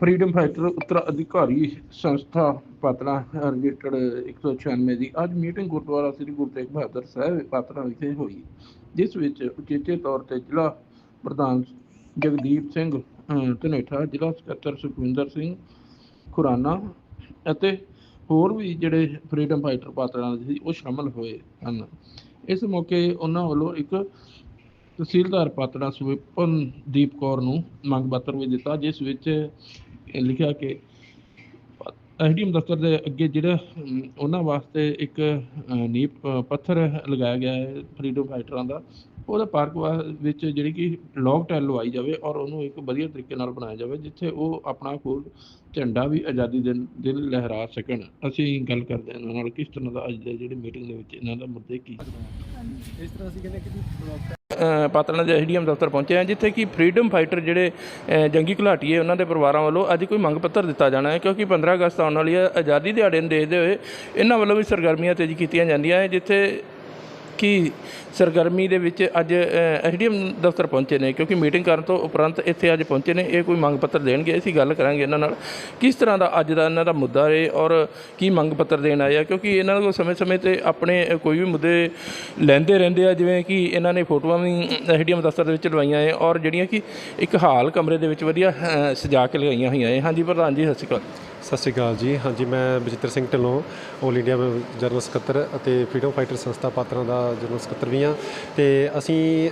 Freedom fighter ਉਤਰਾਧਿਕਾਰੀ ਸੰਸਥਾ ਪਾਤਲਾ related 196 ਦੀ ਅੱਜ ਮੀਟਿੰਗ ਗੁਰਦੁਆਰਾ ਸ੍ਰੀ ਗੁਰੂ ਤੇਗ ਬਹਾਦਰ ਸਾਹਿਬ ਪਾਤਲਾ ਵਿਖੇ ਹੋਈ। ਜਿਸ ਵਿੱਚ ਉਚੇਚੇ ਤੌਰ ਤੇ ਜ਼ਿਲ੍ਹਾ ਪ੍ਰਧਾਨ ਜਗਦੀਪ ਸਿੰਘ ਧਨੇਠਾ, ਜ਼ਿਲ੍ਹਾ ਸਕੱਤਰ ਸੁਖਵਿੰਦਰ ਸਿੰਘ ਖੁਰਾਨਾ ਅਤੇ ਹੋਰ ਵੀ ਜਿਹੜੇ ਫਰੀडम ਫਾਈਟਰ ਪਾਤਲਾ ਸੀ, ਉਹ ਸ਼ਾਮਲ ਹੋਏ ਹਨ। ਇਸ ਮੌਕੇ ਉਹਨਾਂ ਵੱਲੋਂ ਇੱਕ ਤਹਿਸੀਲਦਾਰ ਪਾਤੜਾ ਸੁਪਨਦੀਪ ਕੌਰ ਨੂੰ ਮੰਗ ਪੱਤਰ ਵੀ ਦਿੱਤਾ, ਜਿਸ ਵਿੱਚ ਲਿਖਿਆ ਕਿ ਐਸਡੀਐਮ ਦਫ਼ਤਰ ਦੇ ਅੱਗੇ ਜਿਹੜਾ ਉਹਨਾਂ ਵਾਸਤੇ ਇੱਕ ਨੀਂਹ ਪੱਥਰ ਲਗਾਇਆ ਗਿਆ ਹੈ ਫਰੀडम ਫਾਈਟਰਾਂ ਦਾ। ਉਹਦਾ ਪਾਰਕ ਵਿੱਚ ਜਿਹੜੀ ਕਿ ਲੌਕ ਟੈਲ ਲਵਾਈ ਜਾਵੇ ਔਰ ਉਹਨੂੰ ਇੱਕ ਵਧੀਆ ਤਰੀਕੇ ਨਾਲ ਬਣਾਇਆ ਜਾਵੇ, ਜਿੱਥੇ ਉਹ ਆਪਣਾ ਖੁਦ ਝੰਡਾ ਵੀ ਆਜ਼ਾਦੀ ਦੇ ਦਿਨ ਲਹਿਰਾ ਸਕਣ। ਅਸੀਂ ਗੱਲ ਕਰਦੇ ਹਾਂ ਇਹਨਾਂ ਨਾਲ, ਕਿਸ ਤਰ੍ਹਾਂ ਦਾ ਅੱਜ ਦੇ ਜਿਹੜੇ ਮੀਟਿੰਗ ਦੇ ਵਿੱਚ ਇਹਨਾਂ ਦਾ ਮੁੱਦੇ ਕੀ? ਇਸ ਤਰ੍ਹਾਂ ਅਸੀਂ ਕਹਿੰਦੇ ਕਿ ਜੀ ਬਲੌਕ ਪਾਤੜਾਂ ਦੇ ਐਸਡੀਐਮ ਦਫ਼ਤਰ ਪਹੁੰਚੇ ਹਾਂ ਜਿੱਥੇ ਕਿ ਫਰੀडम ਫਾਈਟਰ ਜਿਹੜੇ ਜੰਗੀ ਘੁਲਾਟੀਏ ਉਹਨਾਂ ਦੇ ਪਰਿਵਾਰਾਂ ਵੱਲੋਂ ਅੱਜ ਕੋਈ ਮੰਗ ਪੱਤਰ ਦਿੱਤਾ ਜਾਣਾ ਹੈ, ਕਿਉਂਕਿ 15 ਅਗਸਤ ਆਉਣ ਵਾਲੀ ਹੈ, ਆਜ਼ਾਦੀ ਦਿਹਾੜੇ ਨੂੰ ਦੇਖਦੇ ਹੋਏ, ਇਹਨਾਂ ਵੱਲੋਂ ਵੀ ਸਰਗਰਮੀਆਂ ਤੇਜ਼ ਕੀਤੀਆਂ ਜਾਂਦੀਆਂ ਹੈ, ਜਿੱਥੇ ਕਿ ਸਰਗਰਮੀ ਦੇ ਵਿੱਚ ਅੱਜ ਐਸਡੀਐਮ ਦਫ਼ਤਰ ਪਹੁੰਚੇ ਨੇ, ਕਿਉਂਕਿ ਮੀਟਿੰਗ ਕਰਨ ਤੋਂ ਉਪਰੰਤ ਇੱਥੇ ਅੱਜ ਪਹੁੰਚੇ ਨੇ, ਇਹ ਕੋਈ ਮੰਗ ਪੱਤਰ ਦੇਣਗੇ, ਅਸੀਂ ਗੱਲ ਕਰਾਂਗੇ ਇਹਨਾਂ ਨਾਲ। ਕਿਸ ਤਰ੍ਹਾਂ ਦਾ ਅੱਜ ਦਾ ਇਹਨਾਂ ਦਾ ਮੁੱਦਾ ਹੈ ਔਰ ਕੀ ਮੰਗ ਪੱਤਰ ਦੇਣ ਆਏ ਆ? ਕਿਉਂਕਿ ਇਹਨਾਂ ਕੋਲ ਸਮੇਂ-ਸਮੇਂ ਤੇ ਆਪਣੇ ਕੋਈ ਵੀ ਮੁੱਦੇ ਲੈਂਦੇ ਰਹਿੰਦੇ ਆ, ਜਿਵੇਂ ਕਿ ਇਹਨਾਂ ਨੇ ਫੋਟੋਆਂ ਵੀ ਐਸਡੀਐਮ ਦਫ਼ਤਰ ਦੇ ਵਿੱਚ ਲਵਾਈਆਂ ਏ ਔਰ ਜਿਹੜੀਆਂ ਕਿ ਇੱਕ ਹਾਲ ਕਮਰੇ ਦੇ ਵਿੱਚ ਵਧੀਆ ਸਜਾ ਕੇ ਲਗਾਈਆਂ ਹੋਈਆਂ ਏ। ਹਾਂਜੀ, ਪ੍ਰਧਾਨ ਜੀ, ਸਤਿ ਸ਼੍ਰੀ ਅਕਾਲ। ਸਤਿ ਸ਼੍ਰੀ ਅਕਾਲ ਜੀ। ਹਾਂਜੀ, ਮੈਂ ਬਜਿੱਤਰ ਸਿੰਘ ਢਿੱਲੋਂ 올 ਇੰਡੀਆ ਜਨਰਲ ਸਕੱਤਰ ਅਤੇ ਫਰੀडम ਫਾਈਟਰ ਸੰਸਥਾ ਪਾਤਰਾਂ ਦਾ ਜਨਰਲ ਸਕੱਤਰ ਵੀ ਹਾਂ। ਤੇ ਅਸੀਂ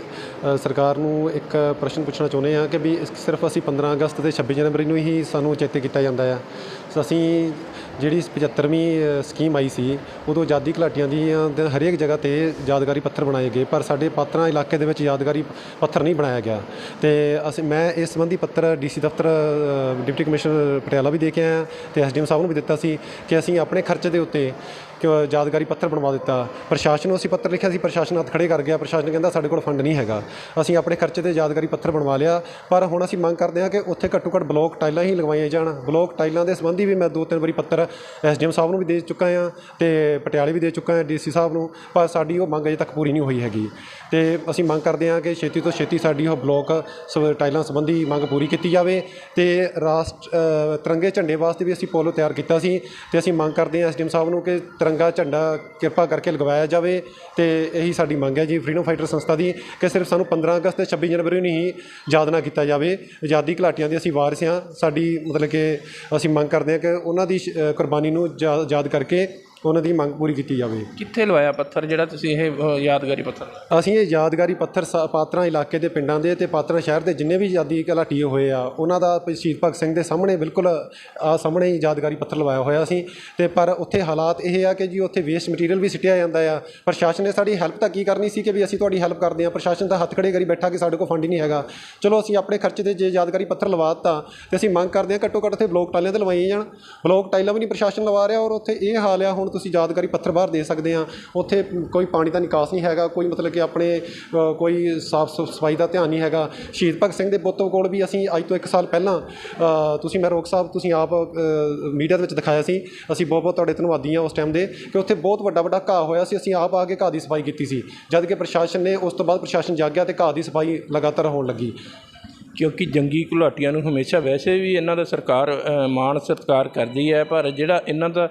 ਸਰਕਾਰ ਨੂੰ ਇੱਕ ਪ੍ਰਸ਼ਨ ਪੁੱਛਣਾ ਚਾਹੁੰਦੇ ਹਾਂ ਕਿ ਵੀ ਸਿਰਫ ਅਸੀਂ 15 ਅਗਸਤ ਤੇ 26 ਜਨਵਰੀ ਨੂੰ ਹੀ ਸਾਨੂੰ ਚੇਤੇ ਕੀਤਾ ਜਾਂਦਾ ਆ। ਅਸੀਂ ਜਿਹੜੀ 75ਵੀਂ ਸਕੀਮ ਆਈ ਸੀ, ਉਦੋਂ ਆਜ਼ਾਦੀ ਘੁਲਾਟੀਆਂ ਦੀਆਂ ਦੇ ਹਰੇਕ ਜਗ੍ਹਾ ਤੇ ਯਾਦਗਾਰੀ ਪੱਥਰ ਬਣਾਏ ਗਏ, ਪਰ ਸਾਡੇ ਪਾਤਰਾਂ ਇਲਾਕੇ ਦੇ ਵਿੱਚ ਯਾਦਗਾਰੀ ਪੱਥਰ ਨਹੀਂ ਬਣਾਇਆ ਗਿਆ। ਤੇ ਅਸੀਂ, ਮੈਂ ਇਸ ਸੰਬੰਧੀ ਪੱਤਰ ਡੀਸੀ ਦਫ਼ਤਰ ਡਿਪਟੀ ਕਮਿਸ਼ਨਰ ਪਟਿਆਲਾ ਵੀ ਦੇ ਕੇ ਆਇਆ ਤੇ ਐਸਡੀਐਮ ਸਾਹਿਬ ਨੂੰ ਵੀ ਦਿੱਤਾ ਸੀ ਕਿ ਅਸੀਂ ਆਪਣੇ ਖਰਚੇ ਦੇ ਉੱਤੇ ਕਿ ਯਾਦਗਾਰੀ ਪੱਥਰ ਬਣਵਾ ਦਿੱਤਾ। ਪ੍ਰਸ਼ਾਸਨ ਨੂੰ ਅਸੀਂ ਪੱਤਰ ਲਿਖਿਆ ਸੀ, ਪ੍ਰਸ਼ਾਸਨ ਹੱਥ ਖੜੇ ਕਰ ਗਿਆ। ਪ੍ਰਸ਼ਾਸਨ ਕਹਿੰਦਾ, ਸਾਡੇ ਕੋਲ ਫੰਡ ਨਹੀਂ ਹੈਗਾ। ਅਸੀਂ ਆਪਣੇ ਖਰਚੇ ਤੇ ਯਾਦਗਾਰੀ ਪੱਥਰ ਬਣਵਾ ਲਿਆ। ਪਰ ਹੁਣ ਅਸੀਂ ਮੰਗ ਕਰਦੇ ਹਾਂ ਕਿ ਉੱਥੇ ਘੱਟੋ ਘੱਟ ਬਲੋਕ ਟਾਈਲਾਂ ਹੀ ਲਗਵਾਈਆਂ ਜਾਣ। ਬਲੋਕ ਟਾਈਲਾਂ ਦੇ ਸੰਬੰਧੀ ਵੀ ਮੈਂ ਦੋ ਤਿੰਨ ਵਾਰੀ ਪੱਤਰ ਐਸਡੀਐਮ ਸਾਹਿਬ ਨੂੰ ਵੀ ਦੇ ਚੁੱਕਾ ਹਾਂ ਤੇ ਪਟਿਆਲੇ ਵੀ ਦੇ ਚੁੱਕਾ ਹਾਂ, ਡੀਸੀ ਸਾਹਿਬ ਨੂੰ। ਪਰ ਸਾਡੀ ਉਹ ਮੰਗ ਅਜੇ ਤੱਕ ਪੂਰੀ ਨਹੀਂ ਹੋਈ ਹੈਗੀ। ਤੇ ਅਸੀਂ ਮੰਗ ਕਰਦੇ ਹਾਂ ਕਿ ਛੇਤੀ ਤੋਂ ਛੇਤੀ ਸਾਡੀ ਉਹ ਬਲੋਕ ਸ- ਟਾਈਲਾਂ ਸੰਬੰਧੀ ਮੰਗ ਪੂਰੀ ਕੀਤੀ ਜਾਵੇ। ਤੇ ਰਾਸ਼ਟ ਤਿਰੰਗੇ ਝੰਡੇ ਵਾਸਤੇ ਵੀ ਅਸੀਂ ਪੋਲੋ ਤਿਆਰ ਕੀਤਾ ਸੀ। ਤੇ ਅਸੀਂ ਮੰਗ ਕਰਦੇ ਹਾਂ ਐਸਡੀਐਮ ਸਾਹਿਬ ਨੂੰ ਕਿ ਤਿਰੰਗਾ ਝੰਡਾ ਕਿਰਪਾ ਕਰਕੇ ਲਗਵਾਇਆ ਜਾਵੇ ਤੇ ਇਹੀ ਸਾਡੀ ਮੰਗ ਹੈ ਜੀ ਫਰੀडम ਫਾਈਟਰ ਸੰਸਥਾ ਦੀ ਕਿ ਸਿਰਫ ਸਾਨੂੰ 15 ਅਗਸਤ ਤੇ 26 ਜਨਵਰੀ ਨੂੰ ਹੀ ਯਾਦ ਨਾ ਕੀਤਾ ਜਾਵੇ। ਆਜ਼ਾਦੀ ਘੁਲਾਟੀਆਂ ਦੇ ਅਸੀਂ ਵਾਰਿਸ ਹਾਂ। ਸਾਡੀ ਮਤਲਬ ਕਿ ਅਸੀਂ ਮੰਗ ਕਰਦੇ ਹਾਂ ਕਿ ਉਹਨਾਂ ਦੀ ਸ਼- ਕੁਰਬਾਨੀ ਨੂੰ ਯਾ- ਯਾਦ ਕਰਕੇ ਉਹਨਾਂ ਦੀ ਮੰਗ ਪੂਰੀ ਕੀਤੀ ਜਾਵੇ। ਕਿੱਥੇ ਲਵਾਇਆ ਪੱਥਰ? ਜਿਹੜਾ ਤੁਸੀਂ ਇਹ ਅ, ਯਾਦਗਾਰੀ ਪੱਥਰ? ਅਸੀਂ ਇਹ ਯਾਦਗਾਰੀ ਪੱਥਰ ਸਾ- ਪਾਤਰਾਂ ਇਲਾਕੇ ਦੇ ਪਿੰਡਾਂ ਦੇ ਤੇ ਪਾਤਰਾਂ ਸ਼ਹਿਰ ਦੇ ਜਿੰਨੇ ਵੀ ਆਜ਼ਾਦੀ ਘਲਾਟੀਏ ਹੋਏ ਆ ਉਹਨਾਂ ਦਾ ਪ- ਸ਼ਹੀਦ ਭਗਤ ਸਿੰਘ ਦੇ ਸਾਹਮਣੇ ਬਿਲਕੁਲ ਆ ਸਾਹਮਣੇ ਹੀ ਯਾਦਗਾਰੀ ਪੱਥਰ ਲਵਾਇਆ ਹੋਇਆ ਸੀ। ਤੇ ਪਰ ਉੱਥੇ ਹਾਲਾਤ ਇਹ ਆ ਕਿ ਜੀ ਉੱਥੇ ਵੇਸਟ ਮਟੀਰੀਅਲ ਵੀ ਸਿੱਟਿਆ ਜਾਂਦਾ ਆ। ਪ੍ਰਸ਼ਾਸਨ ਨੇ ਸਾਡੀ ਹੈਲਪ ਤਾਂ ਕੀ ਕਰਨੀ ਸੀ ਕਿ ਵੀ ਅਸੀਂ ਤੁਹਾਡੀ ਹੈਲਪ ਕਰਦੇ ਹਾਂ। ਪ੍ਰਸ਼ਾਸਨ ਤਾਂ ਹੱਥ ਖੜੇ ਕਰੀ ਬੈਠਾ ਕਿ ਸਾਡੇ ਕੋਲ ਫੰਡ ਹੀ ਨਹੀਂ ਹੈਗਾ। ਚਲੋ ਅਸੀਂ ਆਪਣੇ ਖਰਚੇ ਤੇ ਜੇ ਯਾਦਗਾਰੀ ਪੱਥਰ ਲਵਾ ਦਿੱਤਾ ਤੇ ਅਸੀਂ ਮੰਗ ਕਰਦੇ ਹਾਂ ਘੱਟੋ ਘੱਟ ਉੱਥੇ ਬਲੋਕ ਟਾਈਲਾਂ ਤੇ ਲਵਾਈਆਂ ਜਾਣ। ਬਲੋਕ ਟਾਈਲਾਂ ਵੀ ਨਹੀਂ ਪ੍ਰਸ਼ਾਸਨ ਲਵਾ ਰਿਹਾ ਔਰ ਉੱਥੇ ਇਹ ਹਾਲ ਆ ਹੁਣ ਤੁਸੀਂ ਯਾਦਗਾਰੀ ਪੱਥਰ ਬਾਹਰ ਦੇ ਸਕਦੇ ਹਾਂ। ਉੱਥੇ ਕੋਈ ਪਾਣੀ ਦਾ ਨਿਕਾਸ ਨਹੀਂ ਹੈਗਾ, ਕੋਈ ਮਤਲਬ ਕਿ ਆਪਣੇ ਕੋਈ ਸਾਫ਼ ਸਫ਼ਾਈ ਦਾ ਧਿਆਨ ਨਹੀਂ ਹੈਗਾ। ਸ਼ਹੀਦ ਭਗਤ ਸਿੰਘ ਦੇ ਬੁੱਤ ਕੋਲ ਵੀ ਅਸੀਂ ਅੱਜ ਤੋਂ 1 ਸਾਲ ਪਹਿਲਾਂ ਤੁਸੀਂ ਮੈਂ ਸਾਹਿਬ, ਤੁਸੀਂ ਆਪ ਮੀਡੀਆ ਦੇ ਵਿੱਚ ਦਿਖਾਇਆ ਸੀ। ਅਸੀਂ ਬਹੁਤ ਬਹੁਤ ਤੁਹਾਡੇ ਧੰਨਵਾਦੀ ਹਾਂ ਉਸ ਟਾਈਮ ਦੇ ਕਿ ਉੱਥੇ ਬਹੁਤ ਵੱਡਾ ਵੱਡਾ ਘਾਹ ਹੋਇਆ ਸੀ। ਅਸੀਂ ਆਪ ਆ ਕੇ ਘਾਹ ਦੀ ਸਫ਼ਾਈ ਕੀਤੀ ਸੀ। ਜਦ ਕਿ ਪ੍ਰਸ਼ਾਸਨ ਨੇ ਉਸ ਤੋਂ ਬਾਅਦ ਪ੍ਰਸ਼ਾਸਨ ਜਾਗਿਆ ਤੇ ਘਾਹ ਦੀ ਸਫ਼ਾਈ ਲਗਾਤਾਰ ਹੋਣ ਲੱਗੀ। ਕਿਉਂਕਿ ਜੰਗੀ ਘੁਲਾਟੀਆਂ ਨੂੰ ਹਮੇਸ਼ਾ ਵੈਸੇ ਵੀ ਇਹਨਾਂ ਦਾ ਸਰਕਾਰ ਮਾਣ ਸਤਿਕਾਰ ਕਰਦੀ ਹੈ, ਪਰ ਜਿਹੜਾ ਇਹਨਾਂ ਦਾ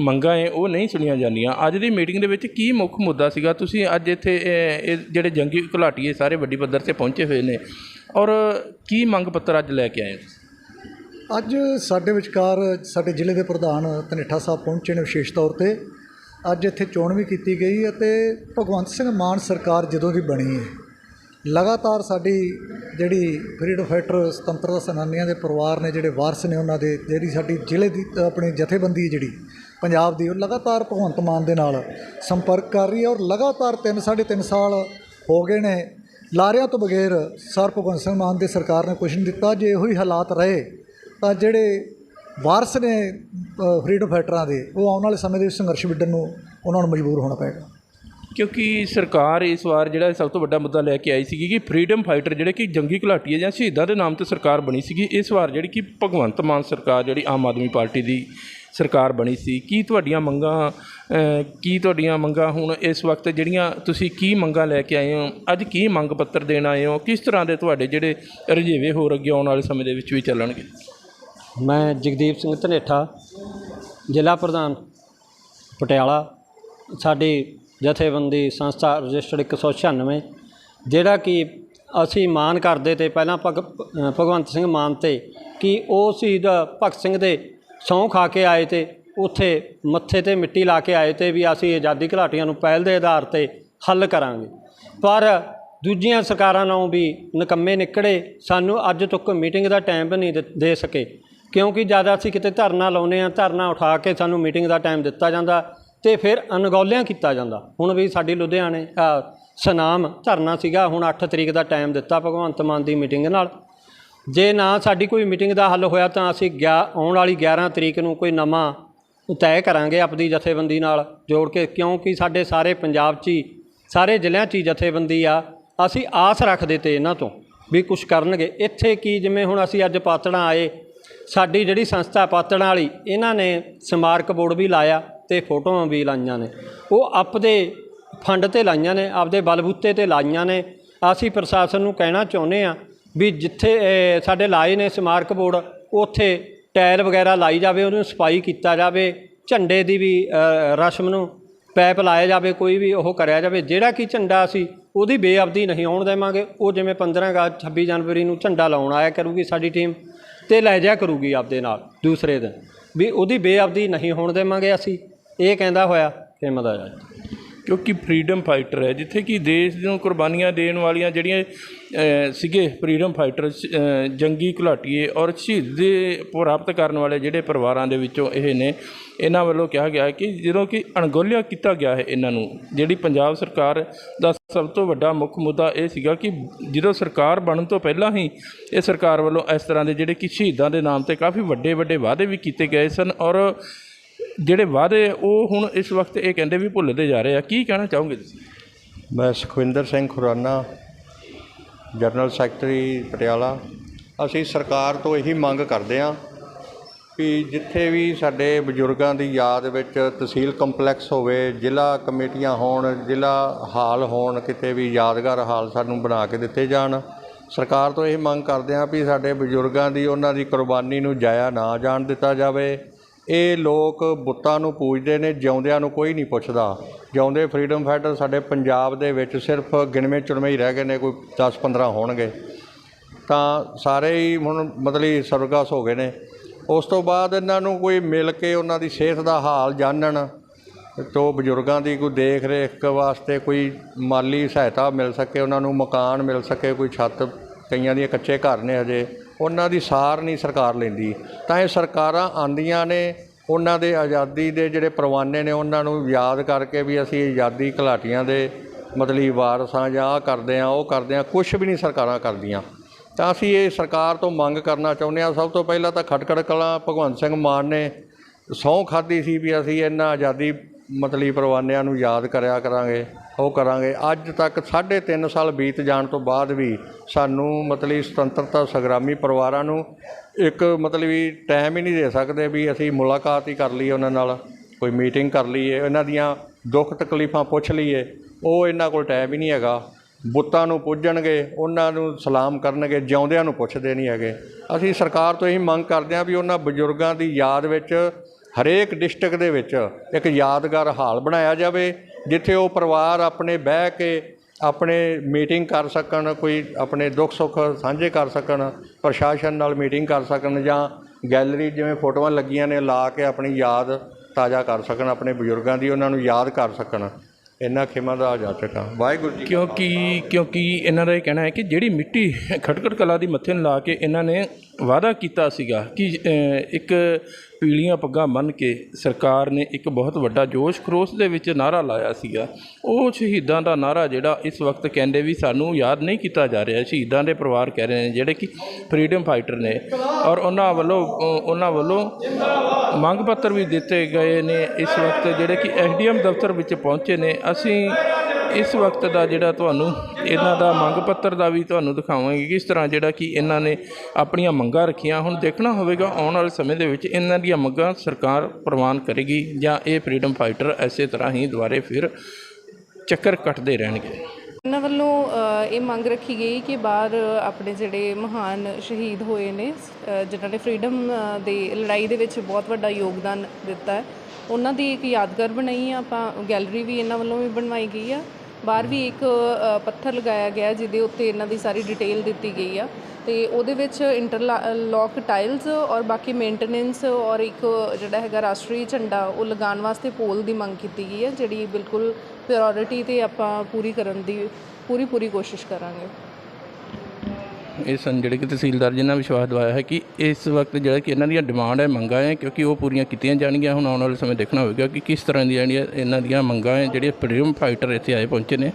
ਮੰਗਾਂ ਹੈ, ਉਹ ਨਹੀਂ ਸੁਣੀਆਂ ਜਾਂਦੀਆਂ। ਅੱਜ ਦੀ ਮੀਟਿੰਗ ਦੇ ਵਿੱਚ ਕੀ ਮੁੱਖ ਮੁੱਦਾ ਸੀਗਾ? ਤੁਸੀਂ ਅੱਜ ਇੱਥੇ ਇਹ ਜਿਹੜੇ ਜੰਗੀ ਘੁਲਾਟੀਏ ਸਾਰੇ ਵੱਡੀ ਪੱਧਰ ਤੇ ਪਹੁੰਚੇ ਹੋਏ ਨੇ। ਔਰ ਕੀ ਮੰਗ ਪੱਤਰ ਅੱਜ ਲੈ ਕੇ ਆਏ ਅੱਜ ਸਾਡੇ ਵਿਚਕਾਰ ਸਾਡੇ ਜ਼ਿਲ੍ਹੇ ਦੇ ਪ੍ਰਧਾਨ ਤਨੇਠਾ ਸਾਹਿਬ ਪਹੁੰਚੇ ਨੇ ਵਿਸ਼ੇਸ਼ ਤੌਰ ਤੇ। ਅੱਜ ਇੱਥੇ ਚੋਣ ਵੀ ਕੀਤੀ ਗਈ ਅਤੇ ਭਗਵੰਤ ਸਿੰਘ ਮਾਨ ਸਰਕਾਰ ਜਦੋਂ ਦੀ ਬਣੀ ਹੈ। ਲਗਾਤਾਰ ਸਾਡੀ ਜਿਹੜੀ ਫਰੀडम ਫਾਈਟਰ ਸੁਤੰਤਰਤਾ ਸੈਨਾਨੀਆਂ ਦੇ ਪਰਿਵਾਰ ਨੇ, ਜਿਹੜੇ ਵਾਰਸ ਨੇ ਉਹਨਾਂ ਦੇ, ਜਿਹੜੀ ਸਾਡੀ ਜ਼ਿਲ੍ਹੇ ਦੀ, ਆਪਣੀ ਜਥੇਬੰਦੀ ਹੈ ਜਿਹੜੀ ਪੰਜਾਬ ਦੀ, ਉਹ ਲਗਾਤਾਰ ਭਗਵੰਤ ਮਾਨ ਦੇ ਨਾਲ ਸੰਪਰਕ ਕਰ ਰਹੀ ਹੈ ਔਰ ਲਗਾਤਾਰ 3 3.5 ਸਾਲ ਹੋ ਗਏ ਨੇ। ਲਾਰਿਆਂ ਤੋਂ ਬਗੈਰ ਸਰ ਭਗਵੰਤ ਸਿੰਘ ਮਾਨ ਦੀ ਸਰਕਾਰ ਨੇ ਕੁਝ ਨਹੀਂ ਦਿੱਤਾ। ਜੇ ਇਹੋ ਹੀ ਹਾਲਾਤ ਰਹੇ, ਤਾਂ ਜਿਹੜੇ ਵਾਰਸ ਨੇ ਫਰੀडम ਫਾਈਟਰਾਂ ਦੇ, ਉਹ ਆਉਣ ਵਾਲੇ ਸਮੇਂ ਦੇ ਵਿੱਚ ਸੰਘਰਸ਼ ਵਿੱਢਣ ਨੂੰ ਉਹਨਾਂ ਨੂੰ ਮਜਬੂਰ ਹੋਣਾ ਪਏਗਾ। ਕਿਉਂਕਿ ਸਰਕਾਰ ਇਸ ਵਾਰ ਜਿਹੜਾ ਸਭ ਤੋਂ ਵੱਡਾ ਮੁੱਦਾ ਲੈ ਕੇ ਆਈ ਸੀਗੀ ਕਿ ਫਰੀडम ਫਾਈਟਰ ਜਿਹੜੇ ਕਿ ਜੰਗੀ ਘੁਲਾਟੀਏ ਜਾਂ ਸ਼ਹੀਦਾਂ ਦੇ ਨਾਮ ਤੇ ਸਰਕਾਰ ਬਣੀ ਸੀਗੀ, ਇਸ ਵਾਰ ਜਿਹੜੀ ਕਿ ਭਗਵੰਤ ਮਾਨ ਸਰਕਾਰ, ਜਿਹੜੀ ਆਮ ਆਦਮੀ ਪਾਰਟੀ ਦੀ ਸਰਕਾਰ ਬਣੀ ਸੀ, ਕੀ ਤੁਹਾਡੀਆਂ ਮੰਗਾਂ ਕੀ ਤੁਹਾਡੀਆਂ ਮੰਗਾਂ ਹੁਣ ਇਸ ਵਕਤ ਜਿਹੜੀਆਂ ਤੁਸੀਂ ਕੀ ਮੰਗਾਂ ਲੈ ਕੇ ਆਏ ਹੋ? ਅੱਜ ਕੀ ਮੰਗ ਪੱਤਰ ਦੇਣ ਆਏ ਹੋ? ਕਿਸ ਤਰ੍ਹਾਂ ਦੇ ਤੁਹਾਡੇ ਜਿਹੜੇ ਰੁਝੇਵੇ ਹੋਰ ਅੱਗੇ ਆਉਣ ਵਾਲੇ ਸਮੇਂ ਦੇ ਵਿੱਚ ਵੀ ਚੱਲਣਗੇ? ਮੈਂ ਜਗਦੀਪ ਸਿੰਘ ਧਨੇਠਾ, ਜ਼ਿਲ੍ਹਾ ਪ੍ਰਧਾਨ ਪਟਿਆਲਾ। ਸਾਡੇ ਜਥੇਬੰਦੀ ਸੰਸਥਾ ਰਜਿਸਟਰਡ 196 ਜਿਹੜਾ ਕਿ ਅਸੀਂ ਮਾਨ ਕਰਦੇ ਤੇ ਪਹਿਲਾਂ ਭਗ ਭਗਵੰਤ ਸਿੰਘ ਮਾਨ ਤੇ ਕਿ ਉਹ ਸ਼ਹੀਦ ਭਗਤ ਸਿੰਘ ਦੇ ਸਹੁੰ ਖਾ ਕੇ ਆਏ ਤੇ ਉੱਥੇ ਮੱਥੇ ਤੇ ਮਿੱਟੀ ਲਾ ਕੇ ਆਏ ਤੇ ਵੀ ਅਸੀਂ ਆਜ਼ਾਦੀ ਘੁਲਾਟੀਆਂ ਨੂੰ ਪਹਿਲ ਦੇ ਆਧਾਰ ਤੇ ਹੱਲ ਕਰਾਂਗੇ। ਪਰ ਦੂਜੀਆਂ ਸਰਕਾਰਾਂ ਨਾਲੋਂ ਵੀ ਨਕੰਮੇ ਨਿਕੜੇ, ਸਾਨੂੰ ਅੱਜ ਤੱਕ ਮੀਟਿੰਗ ਦਾ ਟਾਈਮ ਵੀ ਨਹੀਂ ਦੇ- ਦੇ ਸਕੇ। ਕਿਉਂਕਿ ਜਦ ਅਸੀਂ ਕਿਤੇ ਧਰਨਾ ਲਾਉਨੇ ਆ ਧਰਨਾ ਉਠਾ ਕੇ ਸਾਨੂੰ ਮੀਟਿੰਗ ਦਾ ਟਾਈਮ ਦਿੱਤਾ ਜਾਂਦਾ ਤੇ ਫਿਰ ਅਣਗੌਲਿਆਂ ਕੀਤਾ ਜਾਂਦਾ। ਹੁਣ ਵੀ ਸਾਡੀ ਲੁਧਿਆਣੇ ਅ, ਸਨਾਮ ਧਰਨਾ ਸੀਗਾ ਹੁਣ 8 ਤਰੀਕ ਦਾ ਟਾਈਮ ਦਿੱਤਾ ਭਗਵੰਤ ਮਾਨ ਦੀ ਮੀਟਿੰਗ ਨਾਲ। ਜੇ ਨਾ ਸਾਡੀ ਕੋਈ ਮੀਟਿੰਗ ਦਾ ਹੱਲ ਹੋਇਆ ਤਾਂ ਅਸੀਂ ਗਿਆ ਆਉਣ ਵਾਲੀ 11 ਤਰੀਕ ਨੂੰ ਕੋਈ ਨਵਾਂ ਤੈਅ ਕਰਾਂਗੇ ਆਪਣੀ ਜਥੇਬੰਦੀ ਨਾਲ ਜੋੜ ਕੇ ਕਿਉਂਕਿ ਸਾਡੇ ਸਾਰੇ ਪੰਜਾਬ 'ਚ ਹੀ ਸਾਰੇ ਜ਼ਿਲ੍ਹਿਆਂ 'ਚ ਹੀ ਜਥੇਬੰਦੀ ਆ ਅਸੀਂ ਆਸ ਰੱਖਦੇ ਤੇ ਇਹਨਾਂ ਤੋਂ ਵੀ ਕੁਝ ਕਰਨਗੇ। ਇੱਥੇ ਕੀ ਜਿਵੇਂ ਹੁਣ ਅਸੀਂ ਅੱਜ ਪਾਤੜਾਂ ਆਏ ਸਾਡੀ ਜਿਹੜੀ ਸੰਸਥਾ ਪਾਤੜਾਂ ਵਾਲੀ ਇਹਨਾਂ ਨੇ ਸਮਾਰਕ ਬੋਰਡ ਵੀ ਲਾਇਆ ਤੇ ਫੋਟੋਆਂ ਵੀ ਲਾਈਆਂ ਨੇ। ਉਹ ਆਪਦੇ ਫੰਡ ਤੇ ਲਾਈਆਂ ਨੇ, ਆਪਦੇ ਬਲਬੂਤੇ ਤੇ ਲਾਈਆਂ ਨੇ। ਅਸੀਂ ਪ੍ਰਸ਼ਾਸਨ ਨੂੰ ਕਹਿਣਾ ਚਾਹੁੰਦੇ ਆ ਵੀ ਜਿੱਥੇ ਸਾਡੇ ਲਾਏ ਨੇ ਸਮਾਰਕ ਬੋਰਡ, ਉੱਥੇ ਟਾਇਲ ਵਗੈਰਾ ਲਾਈ ਜਾਵੇ, ਉਹਨੂੰ ਸਫ਼ਾਈ ਕੀਤਾ ਜਾਵੇ, ਝੰਡੇ ਦੀ ਵੀ ਰਸਮ ਨੂੰ ਪੈਪ ਲਾਇਆ ਜਾਵੇ, ਕੋਈ ਵੀ ਉਹ ਕਰਿਆ ਜਾਵੇ, ਜਿਹੜਾ ਕਿ ਝੰਡਾ ਅਸੀਂ ਉਹਦੀ ਬੇਅਬਦੀ ਨਹੀਂ ਆਉਣ ਦੇਵਾਂਗੇ। ਉਹ ਜਿਵੇਂ 15 ਅਗਸਤ 26 ਜਨਵਰੀ ਨੂੰ ਝੰਡਾ ਲਾਉਣ ਆਇਆ ਕਰੂਗੀ ਸਾਡੀ ਟੀਮ ਤੇ ਲੈ ਜਾ ਕਰੂਗੀ ਆਪਦੇ ਨਾਲ ਦੂਸਰੇ ਦਿਨ। ਵੀ ਉਹਦੀ ਬੇਅਬਦੀ ਨਹੀਂ ਹੋਣ ਦੇਵਾਂਗੇ ਅਸੀਂ। ਇਹ ਕਹਿੰਦਾ ਹੋਇਆ ਫੇਮਸ ਆ ਕਿਉਂਕਿ ਫਰੀडम ਫਾਈਟਰ ਹੈ, ਜਿੱਥੇ ਕਿ ਦੇਸ਼ ਨੂੰ ਕੁਰਬਾਨੀਆਂ ਦੇਣ ਵਾਲੀਆਂ ਜਿਹੜੀਆਂ ਸੀਗੇ ਫਰੀडम ਫਾਈਟਰ ਜੰਗੀ ਘੁਲਾਟੀਏ ਔਰ ਸ਼ਹੀਦੇ ਪ੍ਰਾਪਤ ਕਰਨ ਵਾਲੇ ਜਿਹੜੇ ਪਰਿਵਾਰਾਂ ਦੇ ਵਿੱਚੋਂ ਇਹ ਨੇ, ਇਹਨਾਂ ਵੱਲੋਂ ਕਿਹਾ ਗਿਆ ਕਿ ਜਦੋਂ ਕਿ ਅਣਗੋਲਿਆ ਕੀਤਾ ਗਿਆ ਹੈ ਇਹਨਾਂ ਨੂੰ, ਜਿਹੜੀ ਪੰਜਾਬ ਸਰਕਾਰ ਦਾ ਸਭ ਤੋਂ ਵੱਡਾ ਮੁੱਖ ਮੁੱਦਾ ਇਹ ਸੀਗਾ ਕਿ ਜਦੋਂ ਸਰਕਾਰ ਬਣਨ ਤੋਂ ਪਹਿਲਾਂ ਹੀ ਇਹ ਸਰਕਾਰ ਵੱਲੋਂ ਇਸ ਤਰ੍ਹਾਂ ਦੇ ਜਿਹੜੇ ਕਿ ਸ਼ਹੀਦਾਂ ਦੇ ਨਾਮ ਤੇ ਕਾਫੀ ਵੱਡੇ ਵੱਡੇ ਵਾਅਦੇ ਵੀ ਕੀਤੇ ਗਏ ਸਨ ਔਰ ਜਿਹੜੇ ਵਾਅਦੇ ਉਹ ਹੁਣ ਇਸ ਵਕਤ ਇਹ ਕਹਿੰਦੇ ਵੀ ਭੁੱਲਦੇ ਜਾ ਰਹੇ ਆ, ਕੀ ਕਹਿਣਾ ਚਾਹੋਗੇ ਤੁਸੀਂ? ਮੈਂ ਸੁਖਵਿੰਦਰ ਸਿੰਘ ਖੁਰਾਨਾ, ਜਨਰਲ ਸੈਕਟਰੀ ਪਟਿਆਲਾ। ਅਸੀਂ ਸਰਕਾਰ ਤੋਂ ਇਹੀ ਮੰਗ ਕਰਦੇ ਹਾਂ ਵੀ ਜਿੱਥੇ ਵੀ ਸਾਡੇ ਬਜ਼ੁਰਗਾਂ ਦੀ ਯਾਦ ਵਿੱਚ ਤਹਿਸੀਲ ਕੰਪਲੈਕਸ ਹੋਵੇ, ਜ਼ਿਲ੍ਹਾ ਕਮੇਟੀਆਂ ਹੋਣ, ਜ਼ਿਲ੍ਹਾ ਹਾਲ ਹੋਣ, ਕਿਤੇ ਵੀ ਯਾਦਗਾਰ ਹਾਲ ਸਾਨੂੰ ਬਣਾ ਕੇ ਦਿੱਤੇ ਜਾਣ। ਸਰਕਾਰ ਤੋਂ ਇਹ ਮੰਗ ਕਰਦੇ ਹਾਂ ਵੀ ਸਾਡੇ ਬਜ਼ੁਰਗਾਂ ਦੀ, ਉਹਨਾਂ ਦੀ ਕੁਰਬਾਨੀ ਨੂੰ ਜਾਇਆ ਨਾ ਜਾਣ ਦਿੱਤਾ ਜਾਵੇ। ਇਹ ਲੋਕ ਬੁੱਤਾਂ ਨੂੰ ਪੂਜਦੇ ਨੇ, ਜਿਉਂਦਿਆਂ ਨੂੰ ਕੋਈ ਨਹੀਂ ਪੁੱਛਦਾ। ਜਿਉਂਦੇ ਫਰੀडम ਫਾਈਟਰ ਸਾਡੇ ਪੰਜਾਬ ਦੇ ਵਿੱਚ ਸਿਰਫ ਗਿਣਵੇਂ ਚੁਣਵੇਂ ਹੀ ਰਹਿ ਗਏ ਨੇ, ਕੋਈ 10 15 ਹੋਣਗੇ। ਤਾਂ ਸਾਰੇ ਹੀ ਹੁਣ ਮਤਲਬ ਹੀ ਸਰਗਸ ਹੋ ਗਏ ਨੇ। ਉਸ ਤੋਂ ਬਾਅਦ ਇਹਨਾਂ ਨੂੰ ਕੋਈ ਮਿਲ ਕੇ ਉਹਨਾਂ ਦੀ ਸਿਹਤ ਦਾ ਹਾਲ ਜਾਣਨ, ਤੋਂ ਬਜ਼ੁਰਗਾਂ ਦੀ ਕੋਈ ਦੇਖ ਰੇਖ ਵਾਸਤੇ ਕੋਈ ਮਾਲੀ ਸਹਾਇਤਾ ਮਿਲ ਸਕੇ, ਉਹਨਾਂ ਨੂੰ ਮਕਾਨ ਮਿਲ ਸਕੇ, ਕੋਈ ਛੱਤ, ਕਈਆਂ ਦੀਆਂ ਕੱਚੇ ਘਰ ਨੇ ਹਜੇ। ਉਹਨਾਂ ਦੀ ਸਾਰ ਨਹੀਂ ਸਰਕਾਰ ਲੈਂਦੀ। ਤਾਂ ਇਹ ਸਰਕਾਰਾਂ ਆਂਦੀਆਂ ਨੇ, ਉਹਨਾਂ ਦੇ ਆਜ਼ਾਦੀ ਦੇ ਜਿਹੜੇ ਪਰਵਾਨੇ ਨੇ, ਉਹਨਾਂ ਨੂੰ ਯਾਦ ਕਰਕੇ ਵੀ ਅਸੀਂ ਆਜ਼ਾਦੀ ਘਲਾਟੀਆਂ ਦੇ ਮਤਲਬ ਵਾਰਸ ਹਾਂ ਜਾਂ ਆਹ ਕਰਦੇ ਆ ਉਹ ਕਰਦੇ ਆ ਕੁਝ ਵੀ ਨਹੀਂ ਸਰਕਾਰਾਂ ਕਰਦੀਆਂ। ਤਾਂ ਅਸੀਂ ਇਹ ਸਰਕਾਰ ਤੋਂ ਮੰਗ ਕਰਨਾ ਚਾਹੁੰਦੇ ਹਾਂ। ਸਭ ਤੋਂ ਪਹਿਲਾਂ ਤਾਂ ਖਟਕੜ ਕਲਾਂ ਭਗਵੰਤ ਸਿੰਘ ਮਾਨ ਨੇ ਸਹੁੰ ਖਾਧੀ ਸੀ ਵੀ ਅਸੀਂ ਇਹਨਾਂ ਆਜ਼ਾਦੀ ਮਤਲਬ ਪਰਵਾਨਿਆਂ ਨੂੰ ਯਾਦ ਕਰਿਆ ਕਰਾਂਗੇ। ਉਹ ਕਰਾਂਗੇ। ਅੱਜ ਤੱਕ 3.5 ਸਾਲ ਬੀਤ ਜਾਣ ਤੋਂ ਬਾਅਦ ਵੀ ਸਾਨੂੰ ਮਤਲਬ ਸੁਤੰਤਰਤਾ ਸੰਗਰਾਮੀ ਪਰਿਵਾਰਾਂ ਨੂੰ ਇੱਕ ਮਤਲਬ ਵੀ ਟਾਈਮ ਹੀ ਨਹੀਂ ਦੇ ਸਕਦੇ ਵੀ ਅਸੀਂ ਮੁਲਾਕਾਤ ਹੀ ਕਰ ਲਈਏ ਉਹਨਾਂ ਨਾਲ, ਕੋਈ ਮੀਟਿੰਗ ਕਰ ਲਈਏ, ਇਹਨਾਂ ਦੀਆਂ ਦੁੱਖ ਤਕਲੀਫਾਂ ਪੁੱਛ ਲਈਏ। ਉਹ ਇਹਨਾਂ ਕੋਲ ਟਾਈਮ ਹੀ ਨਹੀਂ ਹੈਗਾ। ਬੁੱਤਾਂ ਨੂੰ ਪੁੱਜਣਗੇ, ਉਹਨਾਂ ਨੂੰ ਸਲਾਮ ਕਰਨਗੇ, ਜਿਉਂਦਿਆਂ ਨੂੰ ਪੁੱਛਦੇ ਨਹੀਂ ਹੈਗੇ। ਅਸੀਂ ਸਰਕਾਰ ਤੋਂ ਇਹੀ ਮੰਗ ਕਰਦੇ ਹਾਂ ਵੀ ਉਹਨਾਂ ਬਜ਼ੁਰਗਾਂ ਦੀ ਯਾਦ ਵਿੱਚ ਹਰੇਕ ਡਿਸਟ੍ਰਿਕਟ ਦੇ ਵਿੱਚ ਇੱਕ ਯਾਦਗਾਰ ਹਾਲ ਬਣਾਇਆ ਜਾਵੇ। ਜਿੱਥੇ ਉਹ ਪਰਿਵਾਰ ਆਪਣੇ ਬਹਿ ਕੇ ਆਪਣੇ ਮੀਟਿੰਗ ਕਰ ਸਕਣ ਕੋਈ ਆਪਣੇ ਦੁੱਖ ਸੁੱਖ ਸਾਂਝੇ ਕਰ ਸਕਣ ਪ੍ਰਸ਼ਾਸਨ ਨਾਲ ਮੀਟਿੰਗ ਕਰ ਸਕਣ ਜਾਂ ਗੈਲਰੀ ਜਿਵੇਂ ਫੋਟੋਆਂ ਲੱਗੀਆਂ ਨੇ ਲਾ ਕੇ ਆਪਣੀ ਯਾਦ ਤਾਜ਼ਾ ਕਰ ਸਕਣ ਆਪਣੇ ਬਜ਼ੁਰਗਾਂ ਦੀ ਉਹਨਾਂ ਨੂੰ ਯਾਦ ਕਰ ਸਕਣ। ਇੰਨਾ ਖਿਮਾ ਦਾ ਜਾਚਕਾਂ ਵਾਹਿਗੁਰੂ ਜੀ ਕਿਉਂਕਿ ਕਿਉਂਕਿ ਇਹਨਾਂ ਦਾ ਇਹ ਕਹਿਣਾ ਹੈ ਕਿ ਜਿਹੜੀ ਮਿੱਟੀ ਖਟਕੜ ਕਲਾ ਦੀ ਮੱਥੇ ਨੂੰ ਲਾ ਕੇ ਇਹਨਾਂ ਨੇ ਵਾਅਦਾ ਕੀਤਾ ਸੀਗਾ ਕਿ ਇੱਕ ਪੀਲੀਆਂ ਪੱਗਾਂ ਬੰਨ੍ਹ ਕੇ ਸਰਕਾਰ ਨੇ ਇੱਕ ਬਹੁਤ ਵੱਡਾ ਜੋਸ਼ ਖਰੋਸ਼ ਦੇ ਵਿੱਚ ਨਾਰਾ ਲਾਇਆ ਸੀਗਾ। ਉਹ ਸ਼ਹੀਦਾਂ ਦਾ ਨਾਰਾ ਜਿਹੜਾ ਇਸ ਵਕਤ ਕਹਿੰਦੇ ਵੀ ਸਾਨੂੰ ਯਾਦ ਨਹੀਂ ਕੀਤਾ ਜਾ ਰਿਹਾ। ਸ਼ਹੀਦਾਂ ਦੇ ਪਰਿਵਾਰ ਕਹਿ ਰਹੇ ਨੇ ਜਿਹੜੇ ਕਿ ਫਰੀडम ਫਾਈਟਰ ਨੇ ਔਰ ਉਹਨਾਂ ਵੱਲੋਂ ਉਹਨਾਂ ਵੱਲੋਂ ਮੰਗ ਪੱਤਰ ਵੀ ਦਿੱਤੇ ਗਏ ਨੇ। ਇਸ ਵਕਤ ਜਿਹੜੇ ਕਿ ਐਸਡੀਐਮ ਦਫ਼ਤਰ ਵਿੱਚ ਪਹੁੰਚੇ ਨੇ। ਅਸੀਂ ਇਸ ਵਕਤ ਦਾ ਜਿਹੜਾ ਤੁਹਾਨੂੰ ਇਹਨਾਂ ਦਾ ਮੰਗ ਪੱਤਰ ਦਾ ਵੀ ਤੁਹਾਨੂੰ ਦਿਖਾਵਾਂਗੇ ਕਿਸ ਤਰ੍ਹਾਂ ਜਿਹੜਾ ਕਿ ਇਹਨਾਂ ਨੇ ਆਪਣੀਆਂ ਮੰਗਾਂ ਰੱਖੀਆਂ। ਹੁਣ ਦੇਖਣਾ ਹੋਵੇਗਾ, ਆਉਣ ਵਾਲੇ ਸਮੇਂ ਦੇ ਵਿੱਚ ਇਹਨਾਂ ਦੀਆਂ ਮੰਗਾਂ ਸਰਕਾਰ ਪ੍ਰਵਾਨ ਕਰੇਗੀ ਜਾਂ ਇਹ ਫਰੀडम ਫਾਈਟਰ ਐਸੇ ਤਰ੍ਹਾਂ ਹੀ ਦੁਬਾਰੇ ਫਿਰ ਚੱਕਰ ਕੱਟਦੇ ਰਹਿਣਗੇ। ਇਹਨਾਂ ਵੱਲੋਂ ਇਹ ਮੰਗ ਰੱਖੀ ਗਈ ਕਿ ਬਾਹਰ ਆਪਣੇ ਜਿਹੜੇ ਮਹਾਨ ਸ਼ਹੀਦ ਹੋਏ ਨੇ ਜਿਨ੍ਹਾਂ ਨੇ ਫਰੀडम ਦੀ ਲੜਾਈ ਦੇ ਵਿੱਚ ਬਹੁਤ ਵੱਡਾ ਯੋਗਦਾਨ ਦਿੱਤਾ ਉਹਨਾਂ ਦੀ ਇੱਕ ਯਾਦਗਾਰ ਬਣਾਈ ਆ। ਆਪਾਂ ਗੈਲਰੀ ਵੀ ਇਹਨਾਂ ਵੱਲੋਂ ਵੀ ਬਣਵਾਈ ਗਈ ਆ। ਬਾਹਰ ਵੀ ਇੱਕ ਪੱਥਰ ਲਗਾਇਆ ਗਿਆ ਜਿਹਦੇ ਉੱਤੇ ਇਹਨਾਂ ਦੀ ਸਾਰੀ ਡਿਟੇਲ ਦਿੱਤੀ ਗਈ ਆ। ਤੇ ਉਹਦੇ ਵਿੱਚ ਇੰਟਰਲੌਕ ਟਾਈਲਸ ਔਰ ਬਾਕੀ ਮੇਨਟੇਨੈਂਸ ਔਰ ਇੱਕ ਜਿਹੜਾ ਹੈਗਾ ਰਾਸ਼ਟਰੀ ਝੰਡਾ, ਉਹ ਲਗਾਉਣ ਵਾਸਤੇ ਪੋਲ ਦੀ ਮੰਗ ਕੀਤੀ ਗਈ ਹੈ ਜਿਹੜੀ ਬਿਲਕੁਲ ਪ੍ਰਾਇੋਰਟੀ ਤੇ ਆਪਾਂ ਪੂਰੀ ਕਰਨ ਦੀ ਪੂਰੀ ਪੂਰੀ ਕੋਸ਼ਿਸ਼ ਕਰਾਂਗੇ। ਇਹ ਸਨ ਜਿਹੜੇ ਕਿ ਤਹਿਸੀਲਦਾਰ ਜੀ ਨੇ ਵਿਸ਼ਵਾਸ ਦਿਵਾਇਆ ਹੈ ਕਿ ਇਸ ਵਕਤ ਜਿਹੜਾ ਕਿ ਇਹਨਾਂ ਦੀਆਂ ਡਿਮਾਂਡ ਹੈ, ਮੰਗਾਂ ਹੈ, ਕਿਉਂਕਿ ਉਹ ਪੂਰੀਆਂ ਕੀਤੀਆਂ ਜਾਣਗੀਆਂ। ਹੁਣ ਆਉਣ ਵਾਲੇ ਸਮੇਂ ਦੇਖਣਾ ਹੋਵੇਗਾ ਕਿ ਕਿਸ ਤਰ੍ਹਾਂ ਦੀਆਂ ਜਿਹੜੀਆਂ ਇਹਨਾਂ ਦੀਆਂ ਮੰਗਾਂ ਹੈ, ਜਿਹੜੇ ਫਰੀडम ਫਾਈਟਰ ਇੱਥੇ ਆਏ ਪਹੁੰਚੇ ਨੇ।